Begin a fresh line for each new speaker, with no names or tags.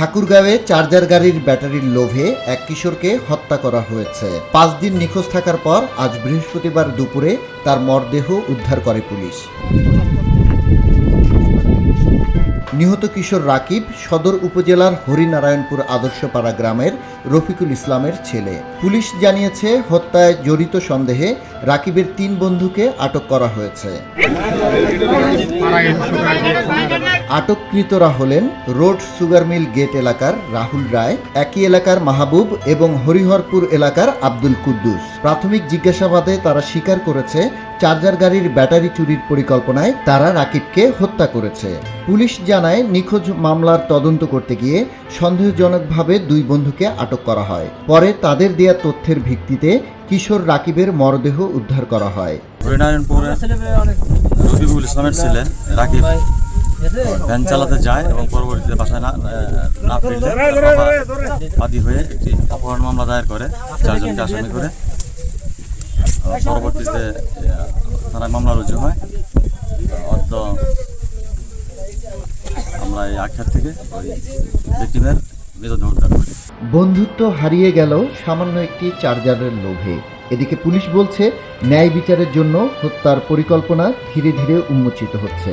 ঠাকুরগাঁওয়ে charger গাড়ির ব্যাটারির লোভে এক কিশোরকে হত্যা করা হয়েছে। পাঁচ দিন নিখোঁজ থাকার পর আজ বৃহস্পতিবার দুপুরে তার মরদেহ উদ্ধার করে পুলিশ। নিহত কিশোর রাকিব সদর উপজেলার হরিনারায়ণপুর আদর্শপাড়া গ্রামের রফিকুল ইসলামের ছেলে। পুলিশ জানিয়েছে, হত্যায় জড়িত সন্দেহে রাকিবের তিন বন্ধুকে আটক করা হয়েছে। আটককৃতরা হলেন রোড সুগার মিল গেট এলাকার রাহুল রায়, একই এলাকার মাহবুব এবং হরিহরপুর এলাকার আব্দুল কুদ্দুস। প্রাথমিক জিজ্ঞাসাবাদে তারা স্বীকার করেছে, চার্জার গাড়ির ব্যাটারি চুরির পরিকল্পনায় তারা রাকিবকে হত্যা করেছে। পুলিশ জানায়, নিখোঁজ মামলার তদন্ত করতে গিয়ে সন্দেহজনকভাবে দুই বন্ধুকে আটক করা হয়। পরে তাদের দেয়া তথ্যের ভিত্তিতে কিশোর রাকিবের মরদেহ উদ্ধার করা হয়।
ইসলামের ছেলে রাকিব। ভ্যান চালাতে যায় এবং পরবর্তীতে বাসায় না না ফিরলে তার বাদী হয়ে একটি অপহরণ মামলা দায়ের করে চারজনকে আসামি করে। পরবর্তীতে থানায় মামলা রুজু হয়। অর্থ আমরা এই আখ্যাত থেকে ভিক্টিমের মৃতদেহ উদ্ধার করি।
বন্ধুত্ব হারিয়ে গেল সামান্য একটি চার্জারের লোভে। এদিকে পুলিশ বলছে, ন্যায় বিচারের জন্য হত্যার পরিকল্পনা ধীরে ধীরে উন্মোচিত হচ্ছে।